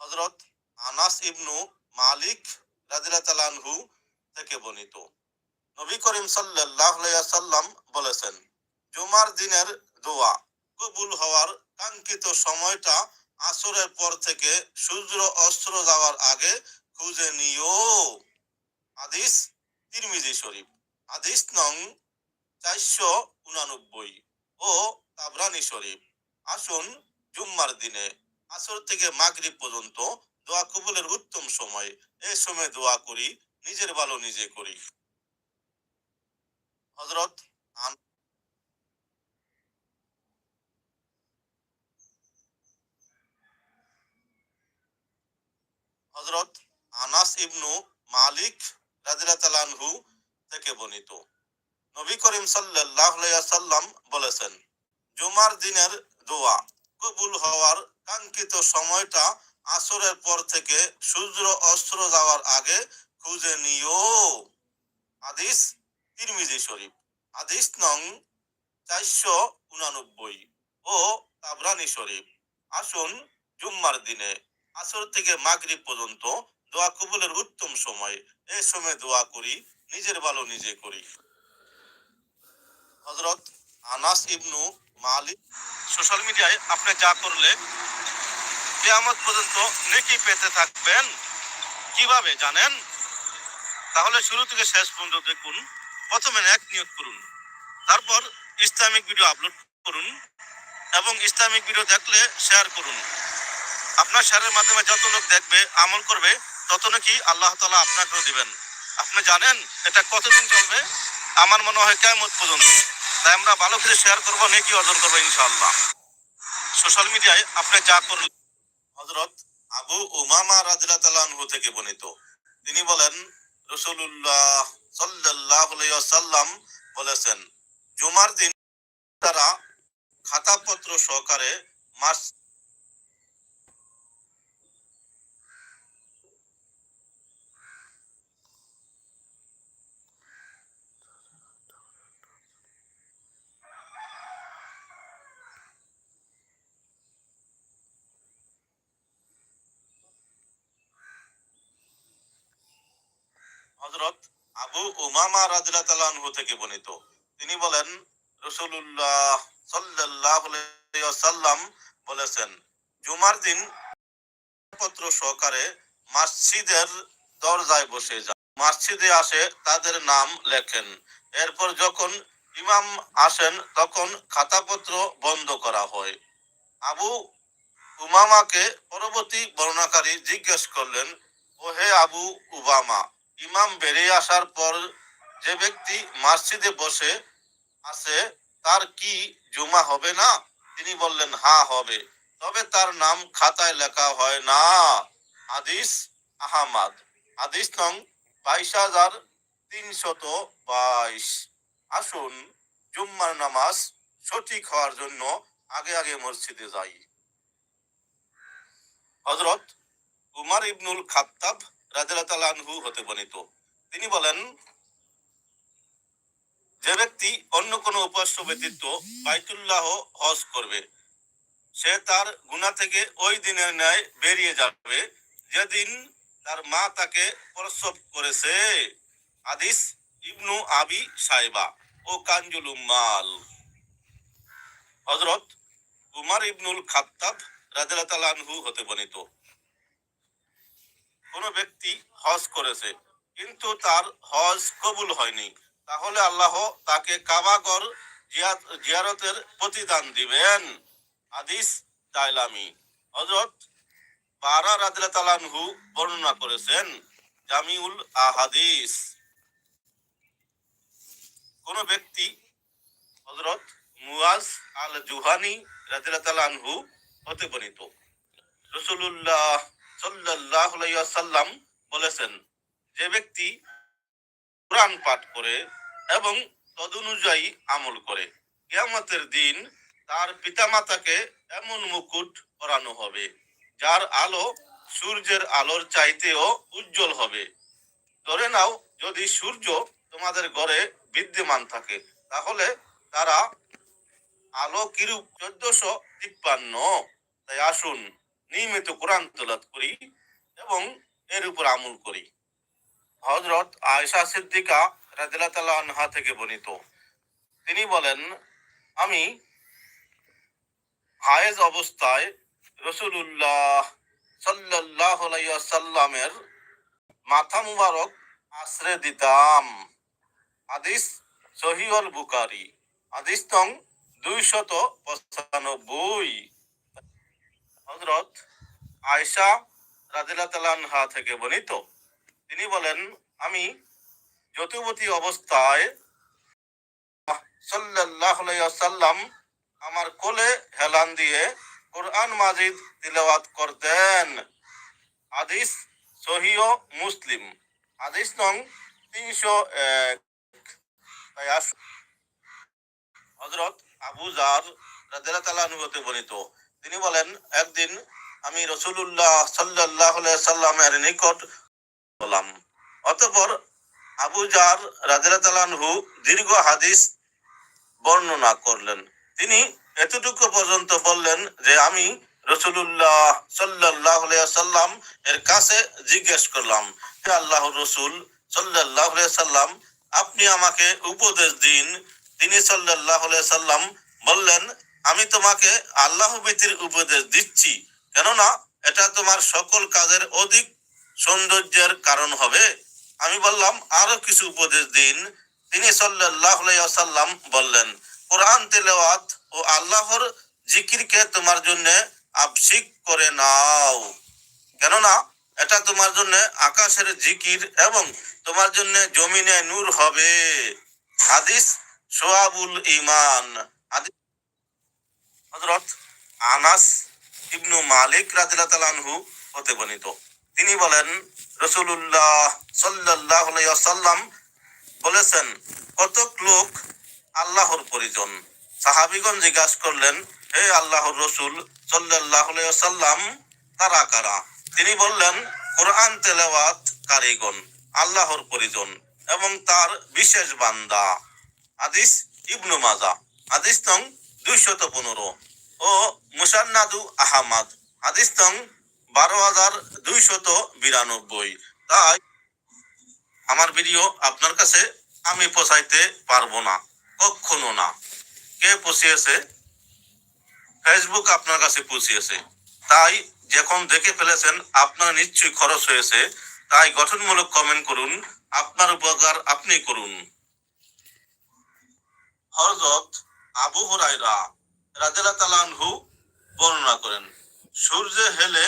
হজরত আনাস ইবনু মালিক রাদিলাতালানহু থেকে বর্ণিত। নবী করিম আলাইহি সাল্লাম বলেছেন, জুমার দিনের দোয়া কবুল হওয়ার কাঙ্ক্ষিত সময়টা আসরের পর থেকে সূর্য অস্ত্র যাওয়ার আগে খুঁজে নিও। হাদিস তিরমিজি শরীফ, হাদিস নং চারশো উনানব্বই ও তাবরানি শরীফ। আসুন জুম্মার দিনে আসর থেকে মাগরিব পর্যন্ত দোয়া কবুলের উত্তম সময়। এই সময় দোয়া করি, নিজের ভালো নিজে করি। হজরত হজরত আনাস ইবনু মালিক রাদিলাতালানহু থেকে বর্ণিত। নবী করিম সাল্লাল্লাহু আলাইহি সাল্লাম বলেছেন, জুমার দিনের দোয়া কবুল হওয়ার কাঙ্ক্ষিত সময়টা আসরের পর থেকে সূর্য অস্ত্র যাওয়ার আগে খুঁজে নিও। হাদিস তিরমিজি শরীফ। হাদিস নং চারশো উনানব্বই ও তাবরানি শরীফ। আসুন জুম্মার দিনে, আসর থেকে মাগরিব পর্যন্ত দোয়া কবুলের উত্তম সময়। এই সময় দোয়া করি, নিজের ভালো নিজে করি। হজরত আনাস ইবনু মালিক, সোশ্যাল মিডিয়ায় আপনি যা করলে কেয়ামত পর্যন্ত নেকি পেতে থাকবেন। কীভাবে জানেন? তাহলে শুরু থেকে শেষ পর্যন্ত দেখুন। প্রথমে এক নিয়োগ করুন। তারপর ইসলামিক ভিডিও আপলোড করুন এবং ইসলামিক ভিডিও দেখলে শেয়ার করুন। আপনার শেয়ারের মাধ্যমে যত লোক দেখবে, আমল করবে, তত নাকি আল্লাহ তালা আপনাকেও দিবেন। আপনি জানেন এটা কতদিন চলবে? আমার মনে হয় কেমন পর্যন্ত। তাই আমরা ভালো করে শেয়ার করব, নেকি অর্জন করব ইনশাআল্লাহ। সোশ্যাল মিডিয়ায় আপনি যা করলেন হজরত আবু উমামা রাজু থেকে বর্ণিত। তিনি বলেন রসুল্লাহ সাল্লাম বলেছেন, জুমার দিন তারা খাতাপত্র সহকারে মাস হজরত আবু উমামা রাদিয়াল্লাহু থেকে বর্ণিত। তিনি বলেন রসুল্লাহ সাল্লাল্লাহু আলাইহি ওয়াসাল্লাম বলেছেন, জুমার দিন পত্র সহকারে মসজিদের দরজায় বসে যান। মসজিদে আসে তাদের নাম লেখেন। এরপর যখন ইমাম আসেন, তখন খাতাপত্র বন্ধ করা হয়। আবু উমামাকে পরবর্তী বর্ণাকারী জিজ্ঞেস করলেন ও হে আবু উবামা ইমাম বেরিয়ে আসার পর যে ব্যক্তি মসজিদে বসে আছে, তার কি জুমা হবে না? তিনি বললেন হ্যাঁ হবে। তবে তার নাম খাতায় লেখা হয় না। হাদিস আহমাদ। হাদিস নং বাইশ হাজার তিনশত বাইশ। আসুন, জুম্মার নামাজ সঠিক হওয়ার জন্য আগে আগে মসজিদে যাই। হজরত উমার ইবনুল খাত্তাব হতে বর্ণিত। তিনি বলেন, যে ব্যক্তি অন্য কোন উপাস্য বাইতুল্লাহ হজ করবে, সে তার গুণা থেকে ওই দিনের ন্যায় বেরিয়ে যাবে, যেদিন তার মা তাকে প্রসব করেছে। আদিস ইবনু আবি সাইবা ও কাঞ্জুল উম্মাল হজরত উমার ইবনুল খাত্তাব রাজু হতে বর্ণিত। কোন ব্যক্তি হজ করেছে, কিন্তু তার হজ কবুল হয়নি। তাহলে আল্লাহ তাকে কাবাগর জিয়ারতের প্রতিদান দিবেন। হাদিস দাইলামি হজরত বারা রাদিয়াল্লাহু বর্ণনা করেছেন, জামিউল আহাদিস। কোন ব্যক্তি হজরত মুয়াজ আল জুহানি রাদিয়াল্লাহু হতে বর্ণিত। রসুল্লাহ ওয়াসাল্লাম বলেছেন, যে ব্যক্তি কোরআন পাঠ করে এবং তদনুযায়ী আমল করে, কিয়ামতের দিন তার পিতামাতাকে এমন মুকুট পরানো হবে, যার আলো সূর্যের আলোর চাইতেও উজ্জ্বল হবে। ধরে নাও, যদি সূর্য তোমাদের ঘরে বিদ্যমান থাকে, তাহলে তারা আলো কিরূপ চোদ্দশো তিপ্পান্ন। তাই আসুন নিয়মিত কোরআন তেলাওয়াত করি এবং এর উপর আমল করি। হজরত আয়েশা সিদ্দিকা তাআলা আনহা থেকে বর্ণিত। তিনি বলেন, আমি হায়েজ অবস্থায় রসুল্লাহ সাল্লাহ সাল্লামের মাথা মুবারক আশ্রে দিতাম। হাদিস সহিউল বুকারি হাদিস নং দুইশত পঁচানব্বই। হজরত আয়সা রাদিল্লাহা থেকে বর্ণিত। তিনি বলেন, আমি যতুবতী অবস্থায় সাল্লাম আমার কোলে হেলান দিয়ে কোরআন মাজিদ তিলাওয়াত করতেন। হাদিস সহিহ মুসলিম। হাদিস নং তিনশো এক। হজরত আবু জার তাআলা বর্ণিত। তিনি বলেন, একদিন আমি রসুলুল্লাহ সাল্লাহ সাল্লামের নিকট হলাম অতঃপর আবু জার তাআলা দীর্ঘ হাদিস বর্ণনা করলেন। তিনি এতটুকু পর্যন্ত বললেন যে, আমি রসুল্লাহ সাল্লাহ সাল্লাম এর কাছে জিজ্ঞেস করলাম, হে আল্লাহ রসুল সাল্লাহ সাল্লাম আপনি আমাকে উপদেশ দিন। তিনি সাল্লাহ সাল্লাম বললেন আমি তোমাকে আল্লাহ ভীতির উপদেশ দিচ্ছি। কেননা এটা তোমার সকল কাজের অধিক সৌন্দর্যের কারণ হবে। আমি বললাম, আরও কিছু উপদেশ দিন। তিনি সাল্লাম বললেন, কোরআন তেলাওয়াত ও আল্লাহর জিকিরকে তোমার জন্য আবশিক করে নাও। কেননা এটা তোমার জন্য আকাশের জিকির এবং তোমার জন্য জমিনে নূর হবে। হাদিস সোয়াবুল ইমান হাদিস হযরত আনাস ইবনু মালিক তাআলা হতে বর্ণিত। তিনি বলেন, রাসূলুল্লাহ সাল্লাল্লাহু আলাইহি ওয়াসাল্লাম বলেছেন, কতক লোক আল্লাহর পরিজন। সাহাবিগণ জিজ্ঞাসা করলেন, হে আল্লাহর রসুল সাল্লাল্লাহু আলাইহি ওয়াসাল্লাম, তারা কারা? তিনি বললেন, কোরআন তেলাওয়াত কারিগণ, আল্লাহর পরিজন এবং তার বিশেষ বান্দা। আদিস ইবনু মাজা আদিস নং দুইশত পনেরো। ও মুসান্নাদু আহমাদ। হাদিস নং বারো হাজার দুইশত বিরানব্বই। তাই আমার ভিডিও আপনার কাছে আমি পৌঁছাইতে পারব না, কখনো না। কে পৌঁছিয়েছে? ফেসবুক আপনার কাছে পৌঁছিয়েছে। তাই যখন দেখে ফেলেছেন, আপনার নিশ্চয়ই খরচ হয়েছে। তাই গঠনমূলক কমেন্ট করুন, আপনার উপকার আপনি করুন। হরজত আবু হুরাইরা রাদিয়াল্লাহু তাআলা বর্ণনা করেন, সূর্য হেলে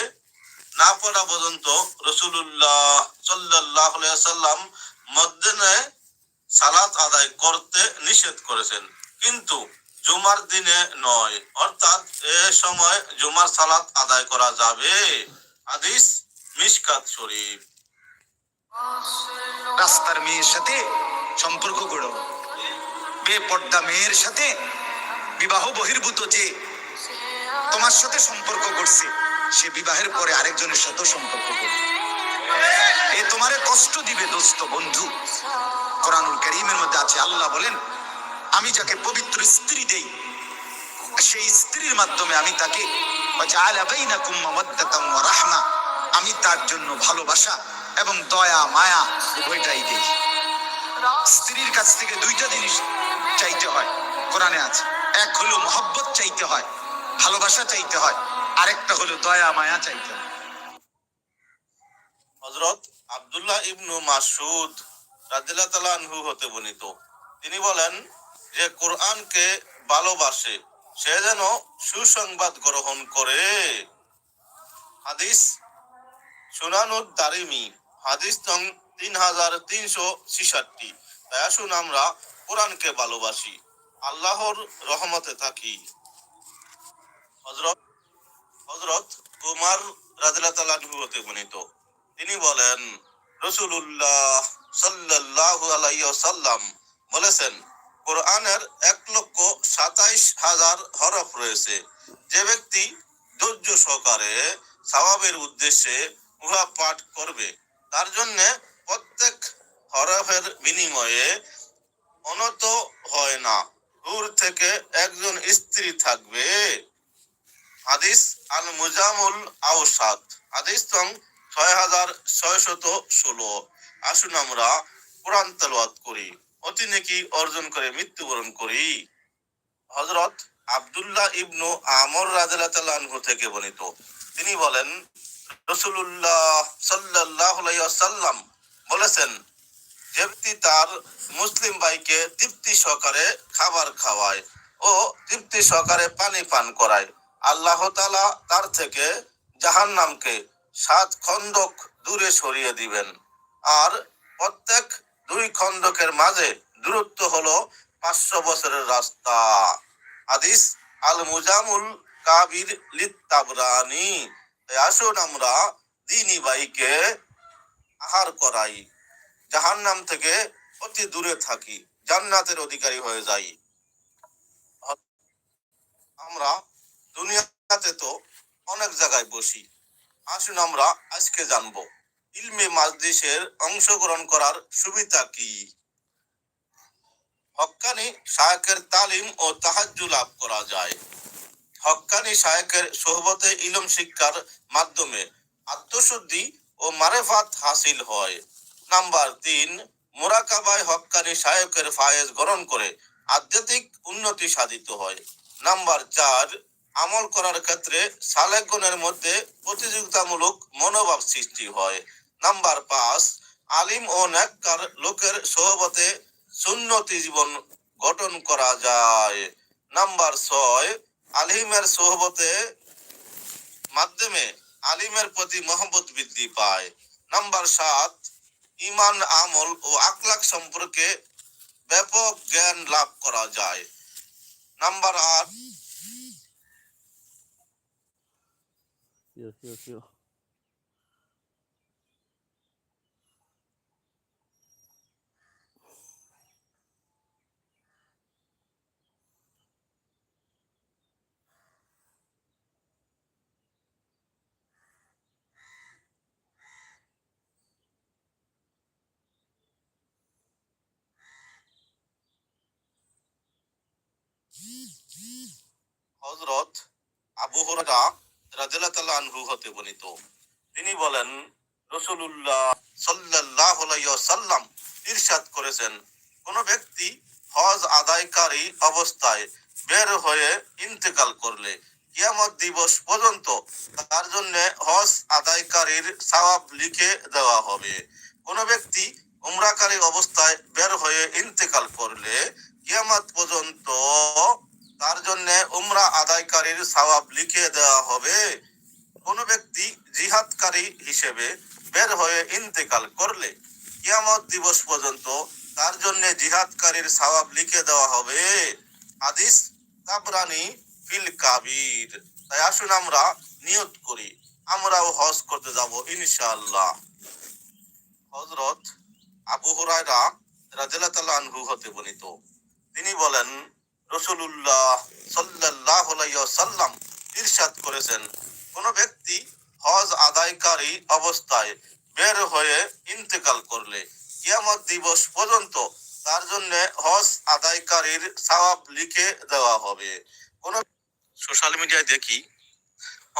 না পড়া পর্যন্ত রসুল্লাহ আলাইহি সাল্লাম মধ্যে সালাত আদায় করতে নিষেধ করেছেন। কিন্তু জুমার দিনে নয়, অর্থাৎ এ সময় জুমার সালাত আদায় করা যাবে। হাদিস মিশকাত শরীফ। রাস্তার মেয়ের সাথে সম্পর্ক গড়ো বেপর্দা মেয়ের সাথে বিবাহ বহির্ভূত যে তোমার সাথে সম্পর্ক করছে, সে বিবাহের পরে আরেকজনের সাথে সম্পর্ক করবে। এ তোমারে কষ্ট দিবে দোস্ত বন্ধু। কোরআনুল করিমের মধ্যে আছে, আল্লাহ বলেন, আমি যাকে পবিত্র স্ত্রী দেই, সেই স্ত্রীর মাধ্যমে আমি তাকে আমি তার জন্য ভালোবাসা এবং দয়া, মায়া উভয়টাই দেই। স্ত্রীর কাছ থেকে দুইটা জিনিস চাইতে হয়। কোরআনে আছে, এক হলো মহব্বত চাইতে হয়, ভালোবাসা চাইতে হয়, আরেকটা হলো দয়া, মায়া চাইতে হয়। হজরত আব্দুল্লাহ ইবনু মাসুদ রাদিল্লাহ তাআলা আনহু হতে বর্ণিত। তিনি বলেন, যে কোরআনকে ভালোবাসে, সে যেন সুসংবাদ গ্রহণ করে। হাদিস সুনানুদ দারিমি হাদিস নং তিন হাজার তিনশো ছিষট্টি। তাই আসুন আমরা কোরআনকে ভালোবাসি, আল্লাহর রহমতে থাকি। হজরত হজরত উমার আনহু হতে বর্ণিত। তিনি বলেন বলেছেন, কোরআনের এক লক্ষ সাতাইশ হাজার হরফ রয়েছে। যে ব্যক্তি ধৈর্য সহকারে সওয়াবের উদ্দেশ্যে উহা পাঠ করবে, তার জন্য প্রত্যেক হরফের বিনিময়ে অনত হয় না। দূর থেকে একজন স্ত্রী থাকবে। হাদিস আল মুজামুল আওসাদ হাদিস সং ছয় হাজার ছয়শত ষোলো। আসুন আমরা কোরআন তেলাওয়াত করি। অতি নেকি অর্জন করে মৃত্যুবরণ করি। হযরত আব্দুল্লাহ ইবনু আমর আনহু থেকে বর্ণিত। তিনি বলেন, রাসূলুল্লাহ সাল্লাল্লাহু আলাইহি ওয়াসাল্লাম বলেছেন ব্যক্তি তার মুসলিম ভাইকে তৃপ্তি সহকারে খাবার খাওয়ায় ও তৃপ্তি সহকারে পানি পান করায়। আল্লাহ তাআলা তার থেকে জাহান্নামকে সাত খন্দক দূরে সরিয়ে দিবেন। আর প্রত্যেক দুই খন্দকের মাঝে দূরত্ব হলো পাঁচশো বছরের রাস্তা। আদিস আল মুজামুল কাবির লিত্তাবরানি। আসুন আমরা দিনী ভাইকে আহার করাই। জাহান্নাম থেকে অতি দূরে থাকি, জান্নাতের অধিকারী হয়ে যাই। আমরা দুনিয়াতে তো অনেক জায়গায় বসি। আসুন আমরা আজকে জানব, ইলমে মাজলিসের অংশগ্রহণ করার সুবিধা কি? হক্কানি শায়কের তালিম ও তাহাজ্জু লাভ করা যায়। হক্কানি শায়কের সোহবতে ইলম শিক্ষার মাধ্যমে আত্মশুদ্ধি ও মারেফাত হাসিল হয়। নাম্বার তিন, মোরাকাবায় হক্কানি শায়কের ফায়েজ গ্রহণ করে আধ্যাত্মিক উন্নতি সাধিত হয়। নাম্বার চার, আমল করার ক্ষেত্রে সালেকগণের মধ্যে প্রতিযোগিতামূলক মনোভাব সৃষ্টি হয়। নাম্বার পাঁচ, আলিম ও নেককার লোকের সহবতে সুন্নতি জীবন গঠন করা যায়। নাম্বার ছয়, আলিমের সহবতে মাধ্যমে আলিমের প্রতি মহব্বত বৃদ্ধি পায়। নাম্বার সাত ইমান আমল ও আকলাক সম্পর্কে ব্যাপক জ্ঞান লাভ করা যায় নাম্বার আট হযরত আবু আনহু হতে বর্ণিত। তিনি বলেন ইরশাদ করেছেন, কোন ব্যক্তি হজ আদায়কারী অবস্থায় বের হয়ে ইন্তেকাল করলে কিয়ামত দিবস পর্যন্ত তার জন্য হজ আদায়কারীর সওয়াব লিখে দেওয়া হবে। কোন ব্যক্তি উমরাকারী অবস্থায় বের হয়ে ইন্তেকাল করলে কিয়ামত পর্যন্ত তার জন্য উমরা আদায়কারীর সওয়াব লিখে দেওয়া হবে। কোন ব্যক্তি জিহাদকারী হিসেবে বের হয়ে ইন্তেকাল করলে কিয়ামত দিবস পর্যন্ত তার জন্য জিহাদকারীর সওয়াব লিখে দেওয়া হবে। হাদিস তাবরানি ফিল কাবির। তাই আসুন আমরা নিয়ত করি। আমরাও হজ করতে যাব ইনশাআল্লাহ। হযরত আবু হুরায়রা রাদিয়াল্লাহু আনহু হতে বর্ণিত। তিনি বলেন রসুল্লাহ সাল্লাল্লাহু আলাইহি ওয়াসাল্লাম ইরশাদ করেছেন। কোন ব্যক্তি হজ আদায়কারী অবস্থায় বের হয়ে ইন্তেকাল করলে কিয়ামত দিবস পর্যন্ত তার জন্য হজ আদায়কারীর সওয়াব লিখে দেওয়া হবে। কোন সোশ্যাল মিডিয়ায় দেখি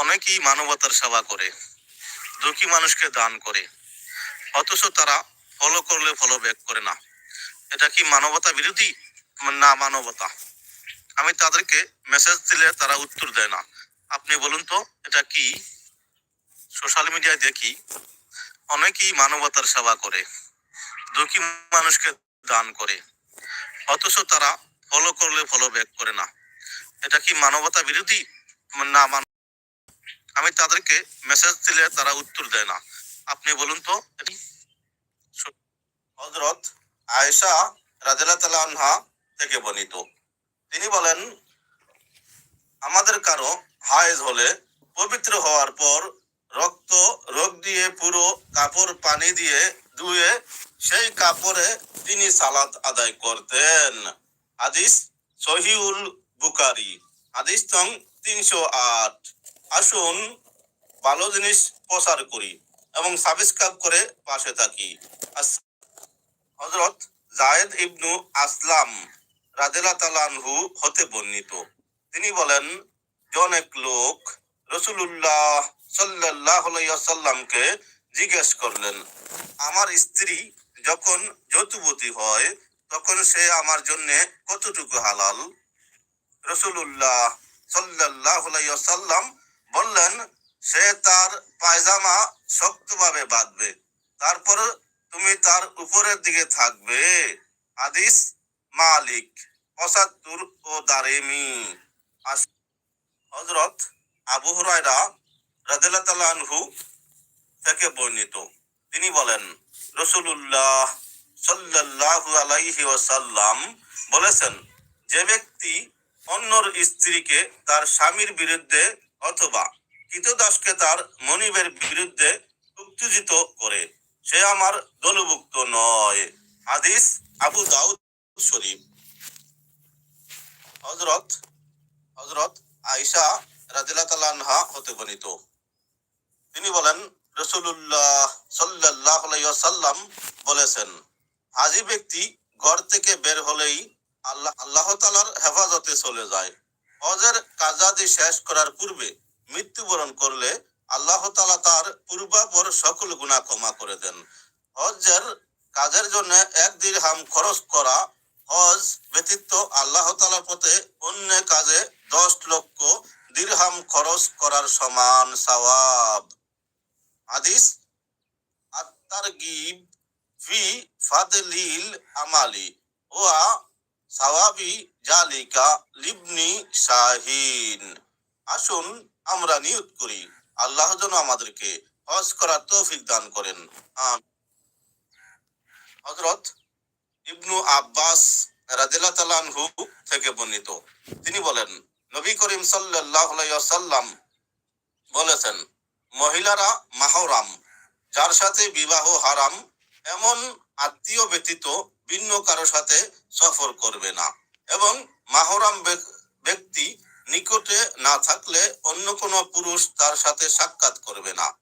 অনেকেই মানবতার সেবা করে, দুঃখী মানুষকে দান করে, অথচ তারা ফলো করলে ফলো ব্যাক করে না। এটা কি মানবতা বিরোধী না মানবতা? আমি তাদেরকে মেসেজ দিলে তারা উত্তর দেয় না। আপনি বলুন তো, এটা কি? সোশ্যাল মিডিয়ায় দেখি অনেকেই মানবতার সেবা করে, দুঃখী মানুষকে দান করে, অথচ তারা ফলো করলে ফলো ব্যাক করে না। এটা কি মানবতা বিরোধী? না মান আমি তাদেরকে মেসেজ দিলে তারা উত্তর দেয় না। আপনি বলুন তো হজরত আয়েশা আনহা থেকে বর্ণিত। তিনি বলেন, আমাদের কারও হায়েজ হলে পবিত্র হওয়ার পর রক্ত, রোগ দিয়ে পুরো কাপড় পানি দিয়ে ধুয়ে সেই কাপড়ে তিনি সালাত আদায় করতেন। হাদিস সহিউল বুকারি হাদিস তং তিনশো আট। আসুন ভালো জিনিস প্রচার করি এবং সাবস্ক্রাইব করে পাশে থাকি। হযরত জায়েদ ইবনু আসলাম রাদিয়াল্লাহু তাআলা আনহু হতে বর্ণিত। তিনি বলেন অনেক লোক রসুল্লাহ সাল্লাহ সাল্লামকে জিজ্ঞেস করলেন, আমার স্ত্রী যখন যতুবতী হয়, তখন সে আমার জন্য কতটুকু হালাল? রসুল্লাহ সাল্লাহ সাল্লাম বললেন, সে তার পায়জামা শক্তভাবে বাঁধবে, তারপর তুমি তার উপরের দিকে থাকবে। আদিস মালিক ও দারেমি। হজরত আবু থেকে বর্ণিত। তিনি বলেন আলাইহি ওয়াসাল্লাম বলেছেন, যে ব্যক্তি অন্যর স্ত্রীকে তার স্বামীর বিরুদ্ধে অথবা কৃতদাসকে তার মনিবের বিরুদ্ধে উত্তেজিত করে, সে আমার দলভুক্ত নয়। হাদিস আবু দাউদ শরীফ হজরত হজরত আয়েশা রাদিয়াল্লাহু আনহা হতে বর্ণিত তিনি বলেন রসুল্লাহ সাল্লাহ সাল্লাম বলেছেন, হাজি ব্যক্তি ঘর থেকে বের হলেই আল্লাহ আল্লাহ তালার হেফাজতে চলে যায়। হজের কাজাদি শেষ করার পূর্বে মৃত্যুবরণ করলে আল্লাহ তালা তার পূর্বাপর সকল গুণা ক্ষমা করে দেন। হজের কাজের জন্য এক দিরহাম খরচ করা হজ ব্যতীত আল্লাহ তালার পথে অন্য কাজে দশ লক্ষ দিরহাম খরচ করার সমান সওয়াব। হাদিস আত্মার গিব ফি ফাদলিল আমালি ওয়া সাওয়াবি জালিকা লিবনি শাহিন। আসুন আমরা নিয়ত করি। আল্লাহ যেন আমাদেরকে হজ করার তৌফিক দান করেন। হজরত ইবনু আব্বাস রাদিয়াল্লাহু থেকে বর্ণিত। তিনি বলেন, নবী করিম ওয়াসাল্লাম বলেছেন, মহিলারা মাহরাম, যার সাথে বিবাহ হারাম, এমন আত্মীয় ব্যতীত ভিন্ন কারও সাথে সফর করবে না এবং মাহরাম ব্যক- ব্যক্তি নিকটে না থাকলে অন্য কোনো পুরুষ তার সাথে সাক্ষাৎ করবে না।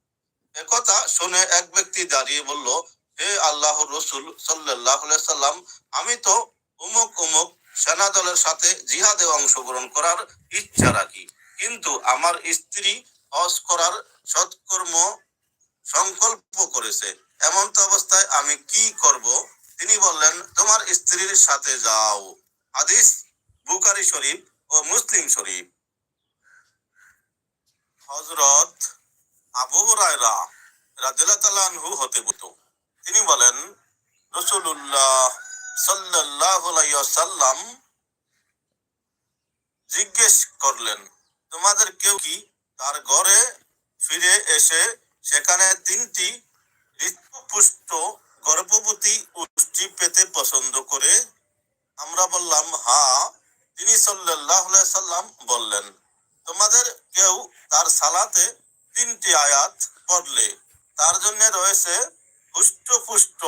একথা শুনে এক ব্যক্তি দাঁড়িয়ে বলল হে আল্লাহ রসুল সাল্লাহ সাল্লাম, আমি তো উমুক উমুক সেনা দলের সাথে জিহাদে অংশগ্রহণ করার ইচ্ছা রাখি। কিন্তু আমার স্ত্রী হজ করার সৎকর্ম সংকল্প করেছে। এমন তো অবস্থায় আমি কি করব? তিনি বললেন, তোমার স্ত্রীর সাথে যাও। হাদিস বুকারি শরীফ ও মুসলিম শরীফ। হজরত আবু রাদিয়াল্লাহু তাআলা হতে বলতো তিনি বলেন সাল্লাল্লাহু জিজ্ঞেস করলেন, তোমাদের কেউ কি তার ঘরে ফিরে এসে সেখানে তিনটি ঋতুপুষ্ট গর্ভবতী উষ্টি পেতে পছন্দ করে? আমরা বললাম হা তিনি সাল্লাল্লাহু আলাইহি সাল্লাম বললেন, তোমাদের কেউ তার সালাতে তিনটি আয়াত পড়লে তার জন্য রয়েছে হুষ্টপুষ্ট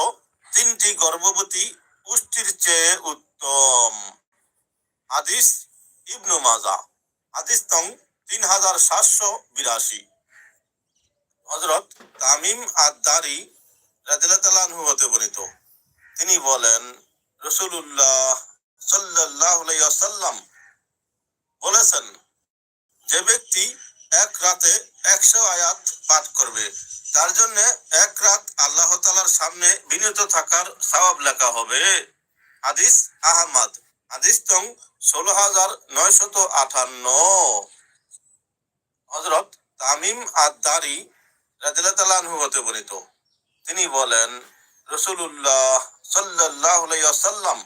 তিনটি গর্ভবতী পুষ্টির চেয়ে উত্তম। হাদিস ইবনু মাজা। হাদিস তং তিন হাজার সাতশো বিরাশি। হজরত তামিম আদারি রাদিয়াল্লাহু হতে বর্ণিত। তিনি বলেন রসুল্লাহ সাল্লাহ সাল্লাম বলেছেন, যে ব্যক্তি এক রাতে একশো আয়াত পাঠ করবে। তার জন্য এক রাত আল্লাহ তালার সামনে বিনীত থাকার সওয়াব লেখা হবে। হাদিস আহমদ। হাদিস তং ষোলো হাজার নয়শত আঠান্ন হজরত তামিম আদারি রাদিয়াল্লাহু হতে বর্ণিত। তিনি বলেন রসুল্লাহ সাল্লাহ সাল্লাম